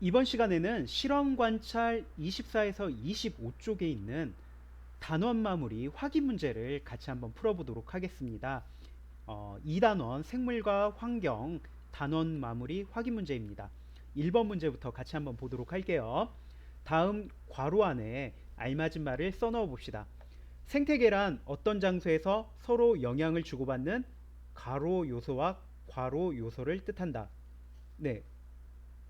이번 시간에는 실험 관찰 24에서 25쪽에 있는 단원 마무리 확인 문제를 같이 한번 풀어보도록 하겠습니다. 어, 2단원 생물과 환경 단원 마무리 확인 문제입니다. 1번 문제부터 같이 한번 보도록 할게요. 다음 괄호 안에 알맞은 말을 써넣어 봅시다. 생태계란 어떤 장소에서 서로 영향을 주고받는 가로 요소와 괄호 요소를 뜻한다. 네,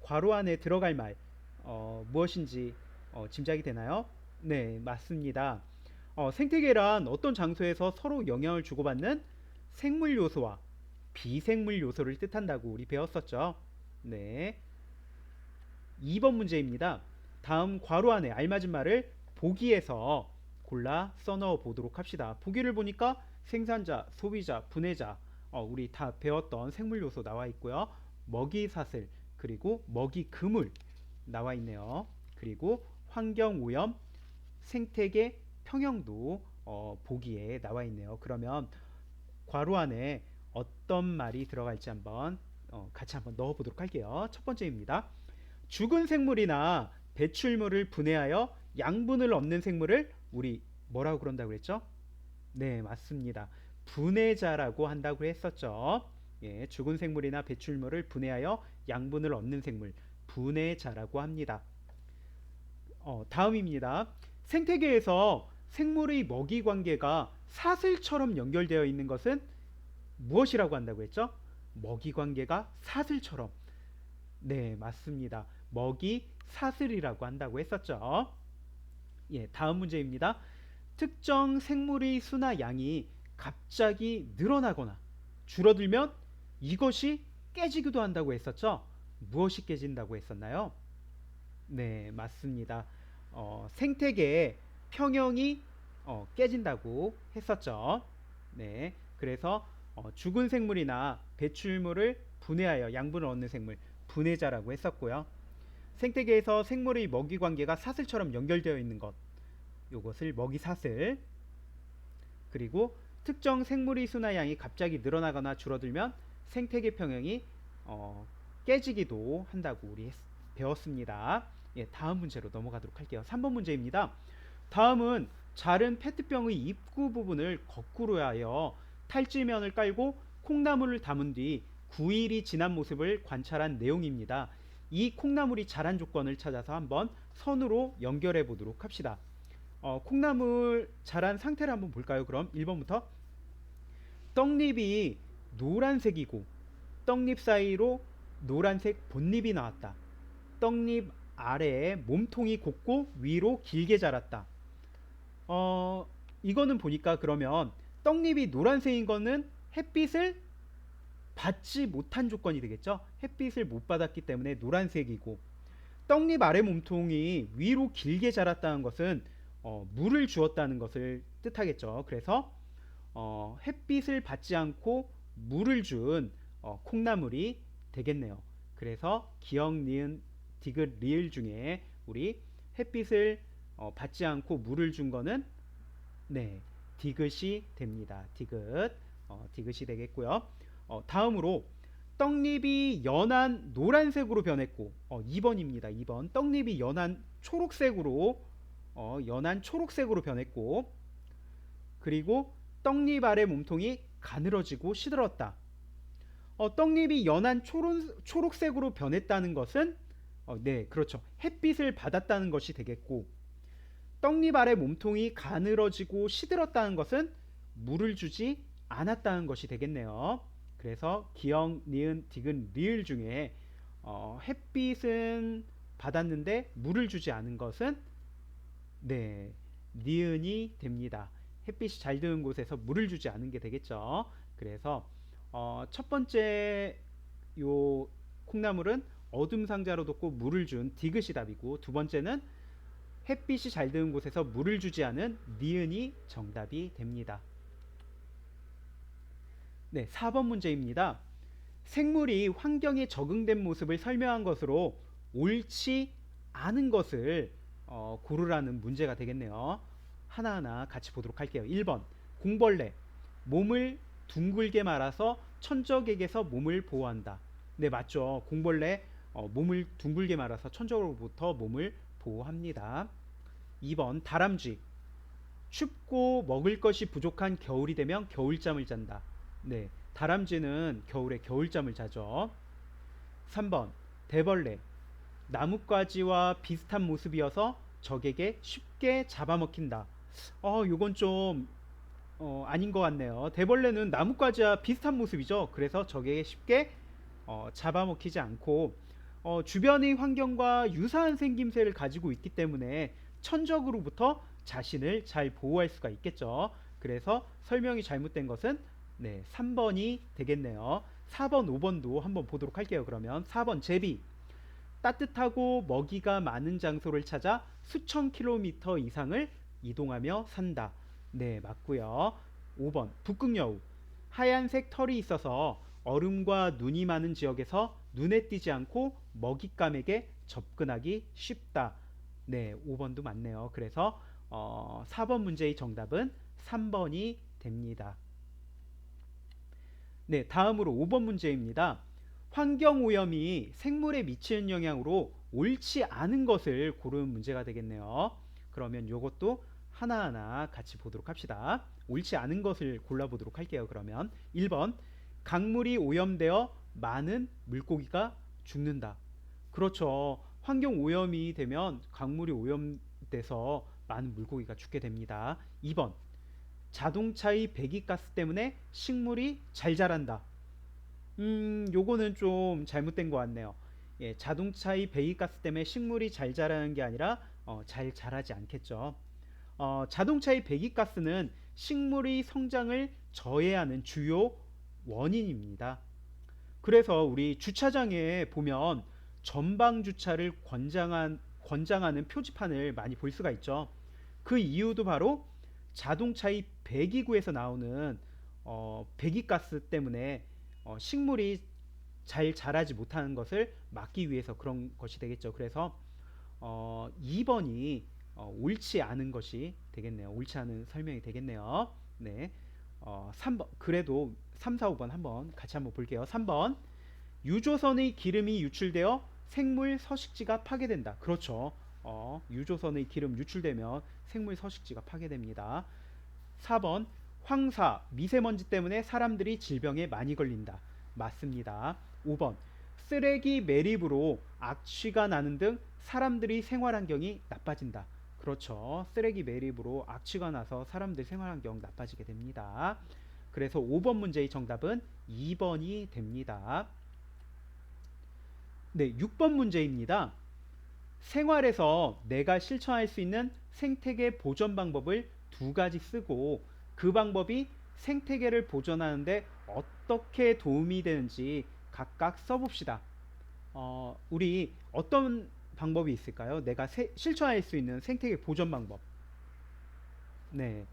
괄호 안에 들어갈 말 어, 무엇인지 어, 짐작이 되나요? 네, 맞습니다. 어, 생태계란 어떤 장소에서 서로 영향을 주고받는 생물 요소와 비생물 요소를 뜻한다고 우리 배웠었죠. 네. 2번 문제입니다. 다음 괄호 안에 알맞은 말을 보기에서 골라 써넣어 보도록 합시다. 보기를 보니까 생산자, 소비자, 분해자, 어, 우리 다 배웠던 생물 요소 나와 있고요. 먹이 사슬, 그리고 먹이 그물 나와 있네요. 그리고 환경 오염, 생태계 평형도 어, 보기에 나와 있네요. 그러면 괄호 안에 어떤 말이 들어갈지 한번 어, 같이 한번 넣어 보도록 할게요. 첫 번째입니다. 죽은 생물이나 배출물을 분해하여 양분을 얻는 생물을 우리 뭐라고 그런다고 그랬죠? 네, 맞습니다. 분해자라고 한다고 했었죠. 예, 죽은 생물이나 배출물을 분해하여 양분을 얻는 생물, 분해자라고 합니다. 어, 다음입니다. 생태계에서 생물의 먹이 관계가 사슬처럼 연결되어 있는 것은 무엇이라고 한다고 했죠? 먹이 관계가 사슬처럼. 네, 맞습니다. 먹이 사슬이라고 한다고 했었죠. 예, 다음 문제입니다. 특정 생물의 수나 양이 갑자기 늘어나거나 줄어들면 이것이 깨지기도 한다고 했었죠. 무엇이 깨진다고 했었나요? 네, 맞습니다. 어, 생태계의 평형이 어, 깨진다고 했었죠. 네, 그래서 어, 죽은 생물이나 배출물을 분해하여 양분을 얻는 생물, 분해자라고 했었고요. 생태계에서 생물의 먹이 관계가 사슬처럼 연결되어 있는 것, 이것을 먹이 사슬. 그리고 특정 생물의 수나 양이 갑자기 늘어나거나 줄어들면 생태계 평형이 어, 깨지기도 한다고 우리 했, 배웠습니다. 예, 다음 문제로 넘어가도록 할게요. 3번 문제입니다. 다음은 자른 페트병의 입구 부분을 거꾸로 하여 탈지면을 깔고 콩나물을 담은 뒤 9일이 지난 모습을 관찰한 내용입니다. 이 콩나물이 자란 조건을 찾아서 한번 선으로 연결해 보도록 합시다. 어, 콩나물 자란 상태를 한번 볼까요? 그럼 1번부터 떡잎이 노란색이고 떡잎 사이로 노란색 본잎이 나왔다. 떡잎 아래에 몸통이 곱고 위로 길게 자랐다. 어, 이거는 보니까 그러면 떡잎이 노란색인 거는 햇빛을 받지 못한 조건이 되겠죠. 햇빛을 못 받았기 때문에 노란색이고 떡잎 아래 몸통이 위로 길게 자랐다는 것은 어, 물을 주었다는 것을 뜻하겠죠. 그래서 어, 햇빛을 받지 않고 물을 준 어, 콩나물이 되겠네요. 그래서 기억, 니은, 디귿, 리을 중에 우리 햇빛을 어, 받지 않고 물을 준 거는 네 디귿이 됩니다. 디귿 어, 디귿이 되겠고요. 어, 다음으로 떡잎이 연한 노란색으로 변했고 어, 2번입니다. 2번 떡잎이 연한 초록색으로 어, 연한 초록색으로 변했고 그리고 떡잎 아래 몸통이 가늘어지고 시들었다. 어, 떡잎이 연한 초록, 초록색으로 변했다는 것은 어, 네 그렇죠 햇빛을 받았다는 것이 되겠고 떡잎 아래 몸통이 가늘어지고 시들었다는 것은 물을 주지 않았다는 것이 되겠네요. 그래서 기역, 니은, 디귿, 리을 중에 어, 햇빛은 받았는데 물을 주지 않은 것은 네 니은이 됩니다. 햇빛이 잘 드는 곳에서 물을 주지 않은 게 되겠죠. 그래서 어, 첫 번째 요 콩나물은 어둠 상자로 뒀고 물을 준 디귿이 답이고 두 번째는 햇빛이 잘 드는 곳에서 물을 주지 않은 니은이 정답이 됩니다. 네, 4번 문제입니다. 생물이 환경에 적응된 모습을 설명한 것으로 옳지 않은 것을 어, 고르라는 문제가 되겠네요. 하나하나 같이 보도록 할게요. 1번 공벌레 몸을 둥글게 말아서 천적에게서 몸을 보호한다. 네 맞죠. 공벌레 어, 몸을 둥글게 말아서 천적으로부터 몸을 보호합니다. 2번 다람쥐 춥고 먹을 것이 부족한 겨울이 되면 겨울잠을 잔다. 네, 다람쥐는 겨울에 겨울잠을 자죠. 3번 대벌레 나뭇가지와 비슷한 모습이어서 적에게 쉽게 잡아먹힌다. 어, 요건 좀 어, 아닌 것 같네요. 대벌레는 나뭇가지와 비슷한 모습이죠. 그래서 적에게 쉽게 어, 잡아먹히지 않고 어, 주변의 환경과 유사한 생김새를 가지고 있기 때문에 천적으로부터 자신을 잘 보호할 수가 있겠죠. 그래서 설명이 잘못된 것은 네, 3번이 되겠네요. 4번, 5번도 한번 보도록 할게요. 그러면 4번 제비. 따뜻하고 먹이가 많은 장소를 찾아 수천 킬로미터 이상을 이동하며 산다. 네, 맞고요. 5번 북극여우. 하얀색 털이 있어서 얼음과 눈이 많은 지역에서 눈에 띄지 않고 먹잇감에게 접근하기 쉽다. 네, 5번도 맞네요. 그래서 어, 4번 문제의 정답은 3번이 됩니다. 네, 다음으로 5번 문제입니다. 환경 오염이 생물에 미치는 영향으로 옳지 않은 것을 고르는 문제가 되겠네요. 그러면 이것도 하나하나 같이 보도록 합시다. 옳지 않은 것을 골라보도록 할게요. 그러면 1번 강물이 오염되어 많은 물고기가 죽는다. 그렇죠. 환경 오염이 되면 강물이 오염돼서 많은 물고기가 죽게 됩니다. 2번 자동차의 배기가스 때문에 식물이 잘 자란다. 음, 요거는 좀 잘못된 것 같네요. 예, 자동차의 배기가스 때문에 식물이 잘 자라는 게 아니라 어, 잘 자라지 않겠죠. 어, 자동차의 배기가스는 식물의 성장을 저해하는 주요 원인입니다. 그래서 우리 주차장에 보면 전방 주차를 권장한, 권장하는 표지판을 많이 볼 수가 있죠. 그 이유도 바로 자동차의 배기구에서 나오는 어, 배기가스 때문에 어, 식물이 잘 자라지 못하는 것을 막기 위해서 그런 것이 되겠죠. 그래서 어, 2번이 어, 옳지 않은 것이 되겠네요. 옳지 않은 설명이 되겠네요. 네. 어, 3번 그래도 3, 4, 5번 한번 같이 한번 볼게요. 3번 유조선의 기름이 유출되어 생물 서식지가 파괴된다. 그렇죠. 어, 유조선의 기름 유출되면 생물 서식지가 파괴됩니다. 4번 황사, 미세먼지 때문에 사람들이 질병에 많이 걸린다. 맞습니다. 5번 쓰레기 매립으로 악취가 나는 등 사람들이 생활 환경이 나빠진다. 그렇죠. 쓰레기 매립으로 악취가 나서 사람들 생활 환경 나빠지게 됩니다. 그래서 5번 문제의 정답은 2번이 됩니다. 네, 6번 문제입니다. 생활에서 내가 실천할 수 있는 생태계 보존 방법을 두 가지 쓰고 그 방법이 생태계를 보존하는데 어떻게 도움이 되는지 각각 써봅시다. 어, 우리 어떤 방법이 있을까요? 내가 세, 실천할 수 있는 생태계 보존 방법. 네.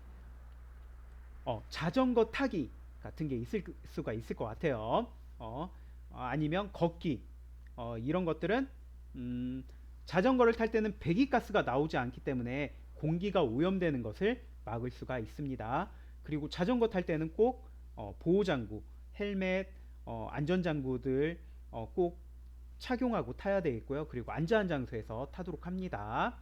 어, 자전거 타기 같은 게 있을 수가 있을 것 같아요. 어, 아니면 걷기. 어, 이런 것들은 음, 자전거를 탈 때는 배기가스가 나오지 않기 때문에 공기가 오염되는 것을 막을 수가 있습니다. 그리고 자전거 탈 때는 꼭 어, 보호장구, 헬멧, 어, 안전장구들 어, 꼭 착용하고 타야 되겠고요. 그리고 안전한 장소에서 타도록 합니다.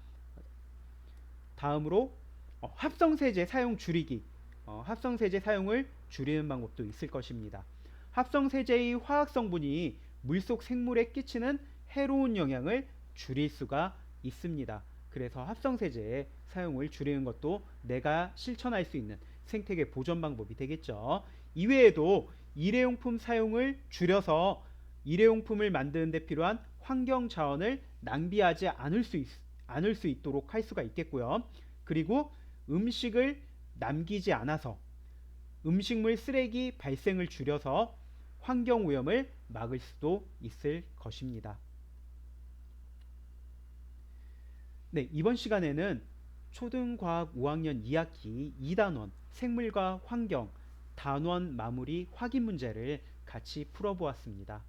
다음으로 어, 합성세제 사용 줄이기. 어, 합성세제 사용을 줄이는 방법도 있을 것입니다. 합성세제의 화학 성분이 물속 생물에 끼치는 해로운 영향을 줄일 수가 있습니다. 그래서 합성세제 사용을 줄이는 것도 내가 실천할 수 있는 생태계 보존 방법이 되겠죠. 이외에도 일회용품 사용을 줄여서 일회용품을 만드는 데 필요한 환경 자원을 낭비하지 않을 수, 있, 않을 수 있도록 할 수가 있겠고요. 그리고 음식을 남기지 않아서 음식물 쓰레기 발생을 줄여서 환경 오염을 막을 수도 있을 것입니다. 네, 이번 시간에는 초등과학 5학년 2학기 2단원 생물과 환경 단원 마무리 확인 문제를 같이 풀어보았습니다.